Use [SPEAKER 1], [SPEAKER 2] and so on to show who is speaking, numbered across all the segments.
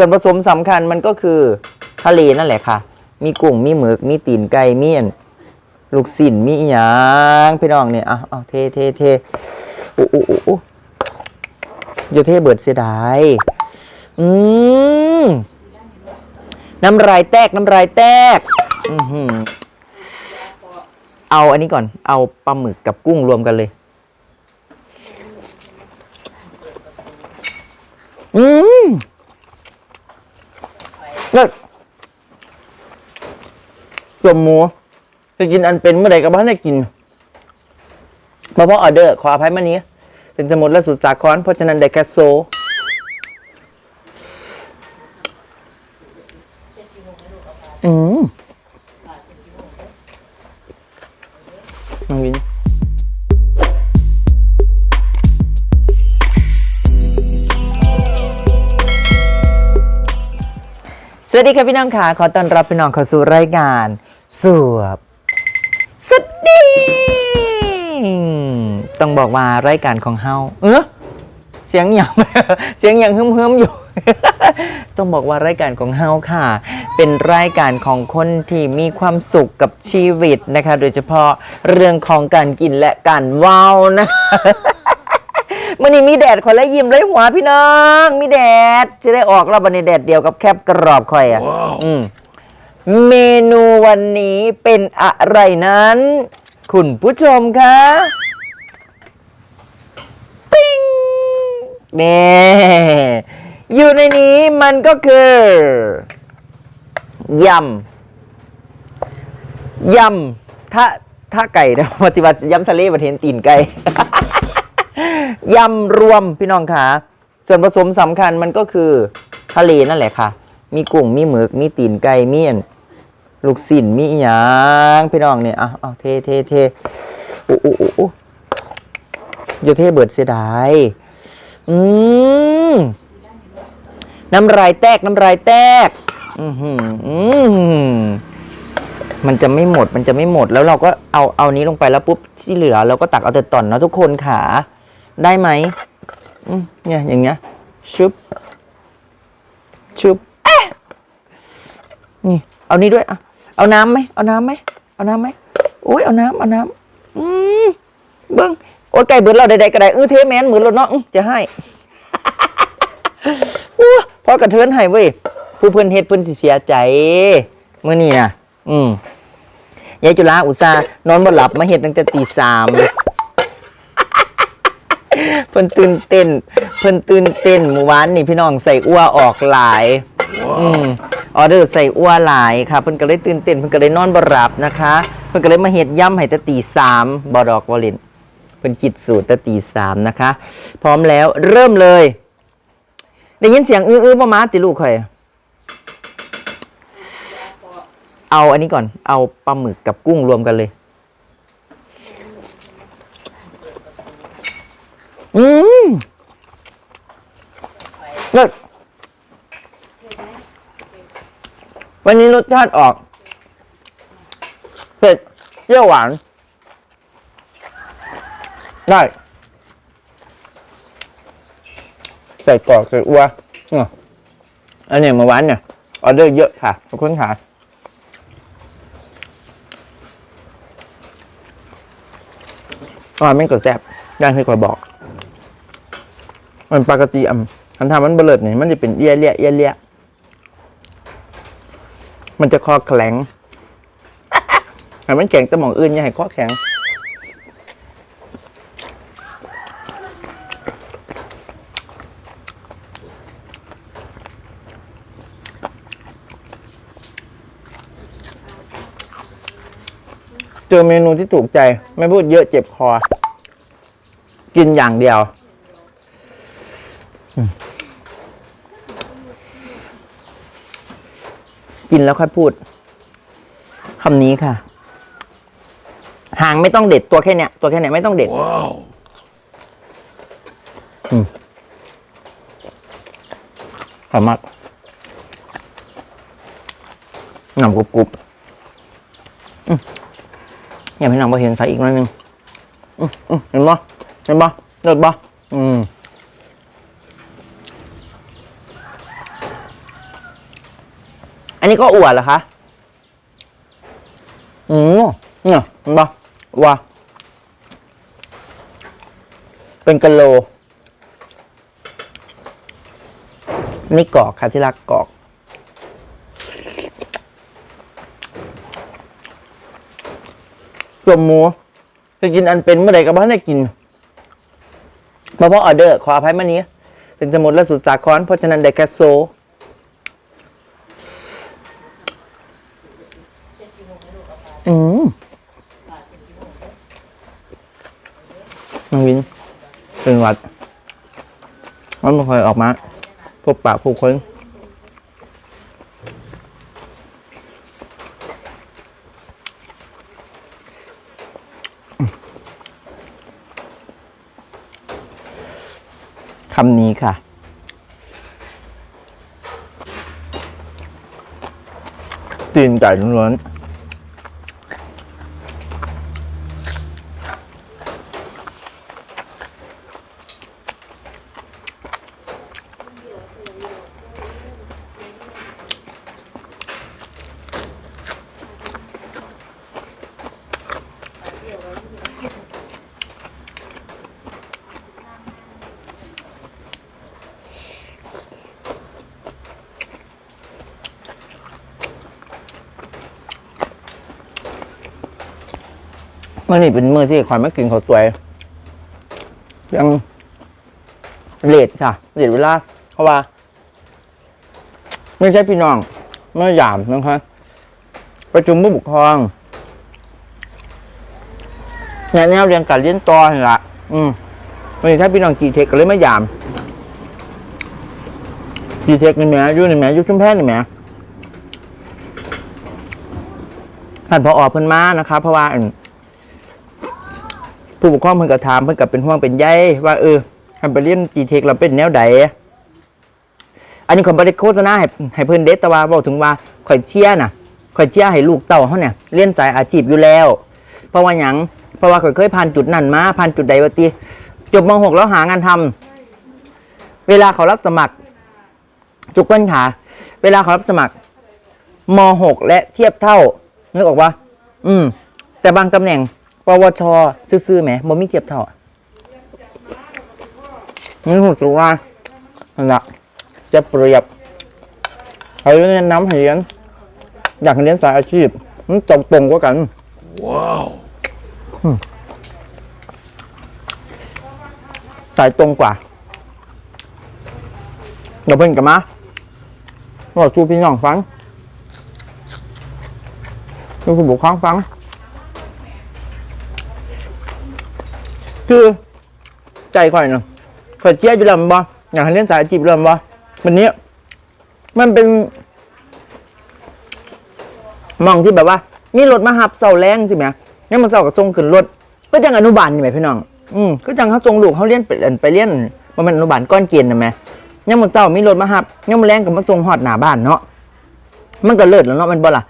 [SPEAKER 1] ส่วนผสมสำคัญมันก็คือทะเลนั่นแหละค่ะ มีกุ้งมีหมึกมีตีนไก่มีอันลูกสินมีอหย่างพี่น้องเนี่ยเอาเอาเทเทเทโอ้โอ้โอ้โอ้อย่าเทเบิดเสียดายอืมน้ำลายแตกน้ำลายแตกอือหือเอาอันนี้ก่อน เอาปลาหมึกกับกุ้งรวมกันเลย อืม เลิศจมหมูจะกินอันเป็นเมื่อไหร่ก็บ้านได้กินมาเพราะออเดอร์ขออภัยมานี้เป็นสมุดและสุดสาครเพราะฉะนั้นได้แค่โซอืม สวัสดีครับพี่น้องค่ะ ขอต้อนรับพี่น้องเข้าสู่รายการสวบสดดี ต้องบอกว่ารายการของเฮาเออเสียงอย่างเสียงอย่างฮึมๆอยู่ ต้องบอกว่ารายการของเฮาค่ะ เป็นรายการของคนที่มีความสุขกับชีวิตนะคะ โดยเฉพาะเรื่องของการกินและการว้าวนะ มื่อนี้มีแดดคอยและยิ้มเลยหัวพี่น้อง มีแดดจะได้ออกแล้วบันนี้แดดเดียวกับแคบกรอบคอยอะอืมเมนูวันนี้เป็นอะไรนั้น คุณผู้ชมคะปิ้งเน่อยู่ในนี้มันก็คือยำยำถ้าถ้าไก่นะปฏิบัติยำทะเลประเทศตีนไก่ ยำรวมพี่น้องค่ะ ส่วนผสมสำคัญมันก็คือทะเลนั่นแหละค่ะ มีกุ้งมีหมึกมีตีนไก่มีอันลูกสินมีหยางพี่น้องเนี่ยเอาเอาเทเทเทโอ้โอ้โอ้อย่าเทเบิดเสียดายอืมน้ำลายแตกน้ำลายแตก อือหืออือมันจะไม่หมดมันจะไม่หมดแล้วเราก็เอาเอานี้ลงไปแล้วปุ๊บที่เหลือ เราก็ตักเอาแต่ต่อนนะทุกคนขา ได้ไหมเนี่ยอย่างเงี้ยชุบชุบเอ๊ะนี่เอานี้ด้วยอะเอาน้ำไหมเอาน้ำไหมเอาน้ำไหมโอ้ยเอาน้ำเอาน้ำอืมเบิ้งโอ้ยไก่เบิดเราใดๆก็ได้เออเทแมนเหมือนเราเนาะจะให้พอกระเทือนให้เว้ยผู้เพื่อนเฮ็ดเพื่อนสิเสียใจเมื่อนี้นะอืมยายจุฬาอุตส่าห์นอนบ่หลับมาเฮ็ดตั้งแต่ตีสาม เพิ่นตื่นเต้น เพิ่นตื่นเต้นเมื่อวานนี่พี่น้องใส่อ้วออกหลาย อืมออเดอร์ใส่อ้วหลายค่ะเพิ่นก็เลยตื่นเต้นเพิ่นก็เลยนอนบ่หลับนะคะ เพิ่นก็เลยมาเฮ็ดย่ำให้แต่ตีสามบ่ดอกบ่เล่นเพิ่นคิดสูตรแต่ตีสามนะคะ พร้อมแล้วเริ่มเลยได้ยินเสียงอื้อๆบ่มาติลูกข่อยเอาอันนี้ก่อน เอาปลาหมึกกับกุ้งรวมกันเลย อืมเลิศวันนี้รสชาติออก เผ็ดเปรี้ยวหวาน ได้ ใส่กอกใส่อัวอะอันนี้มื่อวานเนี่ยออเดอร์เยอะค่ะทุกคนค่ะอ่าไม่กดแซบย่างที่คอยบอก มันปกติอะทันทำมันเบลิดเนี่ยมันจะเป็นเอี้ยเลี่ยเอี้ยเลี่ยมันจะคอแข็งแต่มันแข็งแต่หมองอื่นย่าให้คอแข็งเจอเมนูที่ถูกใจ ไม่พูดเยอะเจ็บคอ กินอย่างเดียว กินแล้วค่อยพูดคำนี้ค่ะ หางไม่ต้องเด็ดตัวแค่เนี้ย ตัวแค่เนี้ยไม่ต้องเด็ดอืมอร่อยมากหนำกรุบกรุบอืมอยากให้น้องมาเห็นใส่อีกหนิดนึงอืมอืมเห็นบ่เห็นบ่เลิศบ่อืม อันนี้ก็อวดเหรอคะ อืมเนี่ยเห็นปะว่าเป็นกะโล นี่กรอกค่ะที่รักกรอกส่วหมูจะกินอันเป็นเมื่อไหร่ก็บ้านได้กินเพราะเพราะออเดอร์ ขออภัยมานี้เป็นสมุดและสุดสาครเพราะฉะนั้นได้แค่โซ อืมน้องวิน เป็นหวัดมันไม่ค่อยออกมาพบปะผู้คนคำนี้ค่ะตีนไก่ล้วนๆ มันนี่เป็นมือที่คอยไม่กินข้าวสวย ยังเลดค่ะเลดเวลา เพราะว่า ไม่ใช่พี่น้องไม่หยามนะคะประชุมผู้ปกครองเนี่ยแนวเรียนการเรียนต่อนี่ละอืมไม่ใช่พี่น้องจีเทคก็เลยไม่หยามจีเทคนี่แหม่ยู่นี่แหม่ยู่ชุมแพรนี่แหม่ท่านพอออกเพิ่นมานะคะเพราะว่า ผู้ปกครองเพิ่นก็ถามเพิ่นก็เป็นห่วงเป็นใยว่าเออทำไปเรียนจีเทคเราเป็นแนวใดอันนี้ข่อยบ่ได้โฆษณาให้ให้เพิ่นเด็ดแต่ว่าบอกถึงว่าข่อยเชียร์น่ะข่อยเชียร์ให้ลูกเต้าเขาเนี่ยเรียนสายอาชีพอยู่แล้ว เพราะว่าหยังเพราะว่าข่อยเคยผ่านจุดนั้นมาผ่านจุดใดว่าติจบม .6 แล้วหางานทำเวลาเขารับสมัครจุกเปิ้นขาเวลาเขารับสมัครม .6 และเทียบเท่านึกออกปะอืม แต่บางตำแหน่ง ปวชซื่อๆแหมบ่มีเทียบเท่าอะนี่หูสุว่านั่นแหละจะเปรียบให้เรียนน้ำให้เรียนอยากเรียนสายอาชีพมันตรงตรงกว่ากัน ว้าวสายตรงกว่าเดี๋ยวเพิ่นกลับมาบอกชูพี่น้องฟังดูคุณบุคคลฟัง คือใจข่อยเนาะข่อยเจี๊ยบอยู่ล้วแม่นบ่อยากให้เรียนสายอาชีพอยู่แล้วแม่นบ่วันนี้ มันเป็นมองที่แบบว่ามีรถมาหับเสาแรงใช่ไหมนี่มันเสากับทรงขึ้นรถก็จังอนุบาลนี่ไหมพี่น้อง อืมก็จังเขาทรงลูกเขาเรียนไปเรียนไปเรียนมันเป็นอนุบาลก้อนเกณฑ์นะไหมนี่มันเสามีรถมาหับนี่มันแรงกับมันทรงหอดหนาบ้านเนาะมันก็เลิศแล้วเนาะมันบ่ล่ะ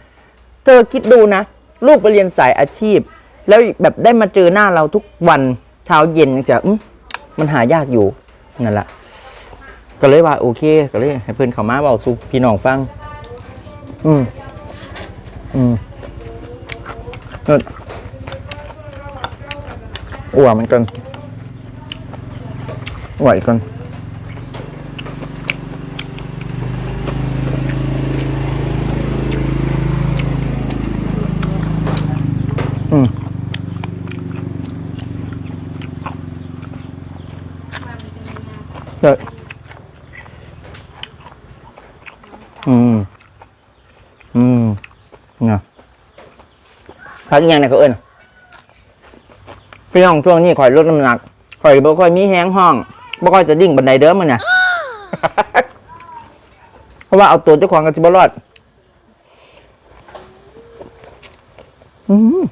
[SPEAKER 1] เธอคิดดูนะ ลูกไปเรียนสายอาชีพ แล้วแบบได้มาเจอหน้าเราทุกวัน เช้าเย็นจะมันหายากอยู่นั่นแหละก็เลยว่าโอเค ก็เลยให้เพื่อนเขามาเบาสู่พี่น้องฟัง อืมอืมกิดอ้วมันกันไหวกัน อืม อืมนะพักอีกอย่างไหนก็เอิญพี่น้องช่วงนี้ข่อยลดน้ำหนักข่อยบ่ค่อยมีแห้งห้องบ่ค่อยจะดิ่งบันไดเดิมมันเนี่ยเพราะว่าเอาตัวเจ้าของกันสิบ่รอด อืม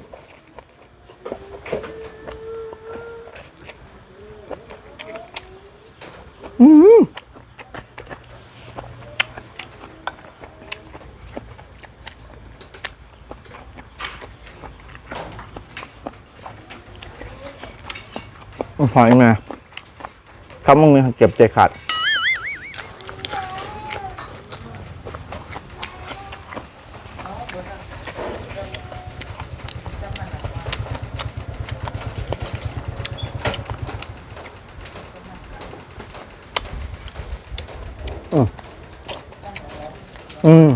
[SPEAKER 1] หอยมาคำมึงเนี่ยเก็บใจขาดอืม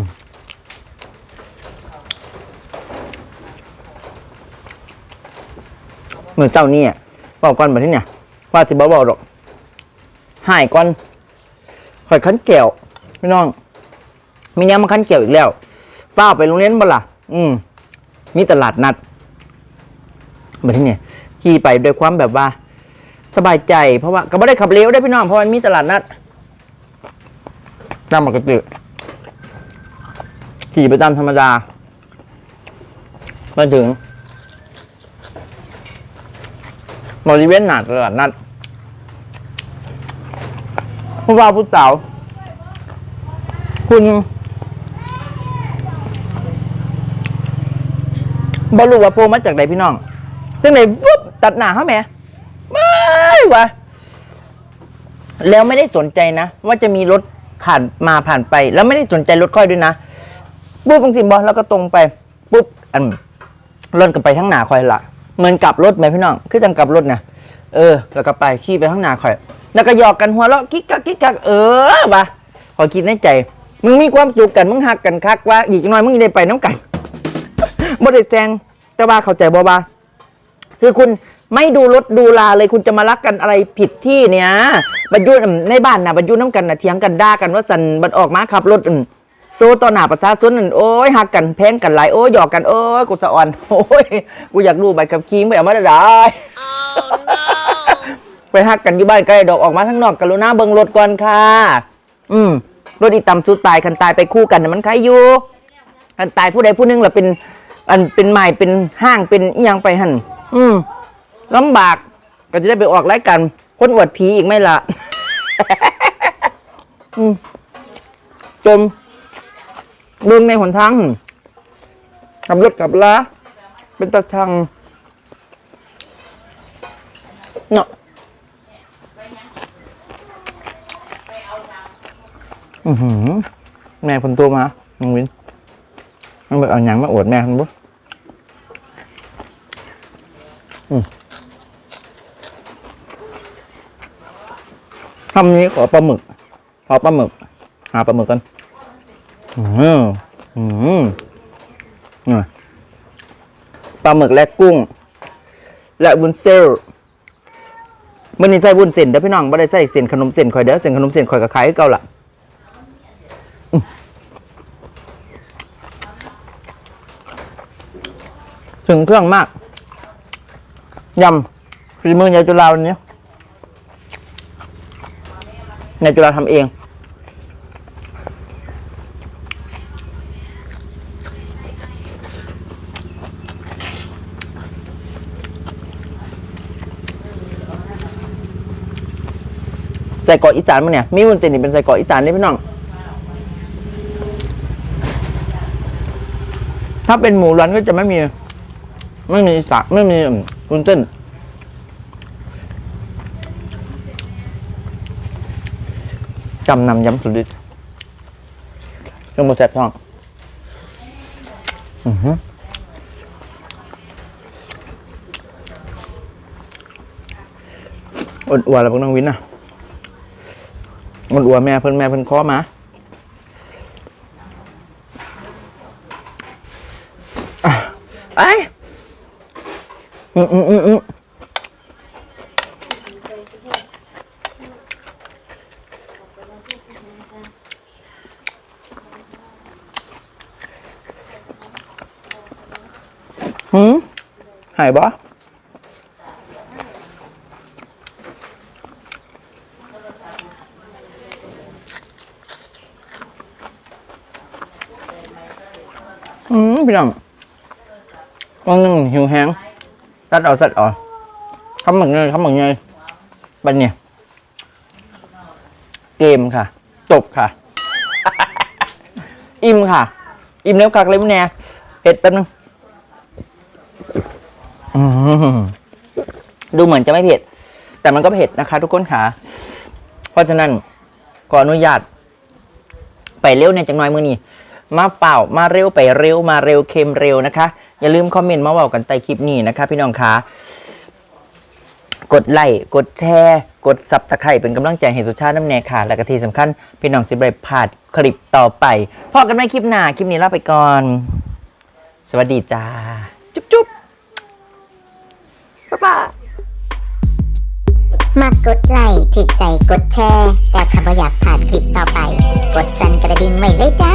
[SPEAKER 1] เหมือนเจ้านี่อะ บอกก่อนแบบที่เนี่ยว่าสิบ่บอกหรอกหายก่อนข่อยขันแก้วพี่น้อง มีเนี้ยมาขันแก้วอีกแล้วป้าไปโรงเรียนบ่ล่ะอืม มีตลาดนัดแบบที่เนี่ยขี่ไปด้วยความแบบว่า สบายใจ เพราะว่าก็ไม่ได้ขับเร็วได้พี่น้อง เพราะมันมีตลาดนัดตามปกติขี่ไปตามธรรมดามาถึง บริเวณหนาตลาดนัดผู้ว่าผู้สาว คุณบรู้ว่าโพมาจากไหนพี่น้องจังไหนวุบตัดหนาเขาแหม่ไม่วะแล้วไม่ได้สนใจนะ ว่าจะมีรถผ่านมาผ่านไป แล้วไม่ได้สนใจรถค่อยด้วยนะปุ๊บบางสิบอแล้วก็ตรงไป ปุ๊บอันรถก็ไปทั้งหนาคอยละ เหมือนกลับรถไหมพี่น้อง คือจังกลับรถนะเออ แล้วก็ไปขี่ไปทั้งหนาคอย แล้วก็หยอกกันหัวเราะกิ๊กกักกิ๊กกักเออวะขอคิดในใจ มึงมีความสุขกันมึงหักกันคักว่าอีกหน่อยมึงได้ไปน้ำกันบ่ได้แซงแต่ว่าเข้าใจบ่ว่าคือคุณไม่ดูรถดูลาเลยคุณจะมารักกันอะไรผิดที่เนี่ยบรรยุในบ้านนะบรรยุน้ำกันนะเถียงกันด่ากันว่าสันบันออกมาขับรถ อืมโซต่อหน้าประชาชนนั่นโอ้ยหักกันแพงกันหลายโอ้ยหยอกกันโอ้ยกูจะอ่อนโอ้ยกูอยากดูใบขับขี่ไม่เอามาได้ ไปหักกันอยู่บ้านใกล้ดอกออกมาทั้งนอกกรุณาเบิ่งรถก่อนค่ะ อืมรถอีต่ำสุดตายคันตายไปคู่กันน่ะมันใครอยู่คันตายผู้ใดผู้หนึงล่ะเป็น อันเป็นใหม่เป็นห้างเป็นอีหยังไปหันอืมลำบากก็จะได้ไปออกรายการคนอวดผีอีกไหมล่ะอืมจม เดินในหนทางขับรถขับลาเป็นตะชังเนาะอือหือ แม่คนตัวมาน้องวินมันแบบเอาหยังมาอวดแม่คุณบุ๊อืมคำนี้ขอปลาหมึก ขอปลาหมึก หาปลาหมึกกัน อืมอืมปลาหมึกและกุ้ง และบุนเซลมื่อนี้ใส่บุญเส้นเด้อพี่น้องไม่ได้ใส่เส้นขนมเส้นข่อยเด้อเส้นขนมเส้นข่อยกับขายคือเก่าล่ะถึงเครื่องมากยำฝีมือยายจุฬาวันนี้ยายจุฬาทำเอง ส่เกาะอีสานมั้เนี่ย มีวุ้นเส้นนี่เป็นใส่เกาะอีสานนี่พี่น้อง ถ้าเป็นหมูร้านก็จะไม่มี ไม่มีสักไม่มีวุ้นเส้นจำนำย้ำสุดฤทธิ์เครื่องมือแซ่บช่อง อือฮึอดอัวแล้วพวกน้องวินน่ะ อดอัวแม่เพิ่นแม่เพิ่นคอมาไอ้อืมอืมอืมอืมหืมหายบ่ พี่น้อง con นึงหิวแห้งตัดเอาตัดเอาคำเหมือนเงยคำเหมือนเงยบันเนี่ยเกมค่ะ จบค่ะ อิ่มค่ะ อิ่มแล้วคักเลยมั้ยเนี่ยเผ็ดแป๊บนึงดูเหมือนจะไม่เผ็ด แต่มันก็เผ็ดนะคะ ทุกคนค่ะ เพราะฉะนั้นขออนุญาต ไปเร็วในอยจังน้อยมือนี้ มาเป่ามาเร็วไปเร็วมาเร็วเค็มเร็วนะคะ อย่าลืมคอมเมนต์มาบอกกันใต้คลิปนี้นะคะ พี่น้องคะกดไลค์กดแชร์กดซับตะไคร่เป็นกำลังใจให้สุชาติน้ำแน่ค่ะ และก็ที่สำคัญ พี่น้องสิบเลยพลาดคลิปต่อไปพอกันไม่คลิปหน้า คลิปนี้ลาไปก่อน สวัสดีจ้า จุ๊บจุ๊บบ๊ายบาย
[SPEAKER 2] มากดไลค์ถึกใจกดแชร์แต่ถ้าบ่อยากผ่านคลิปต่อไป กดสั่นกระดิ่งไว้เลยจ้า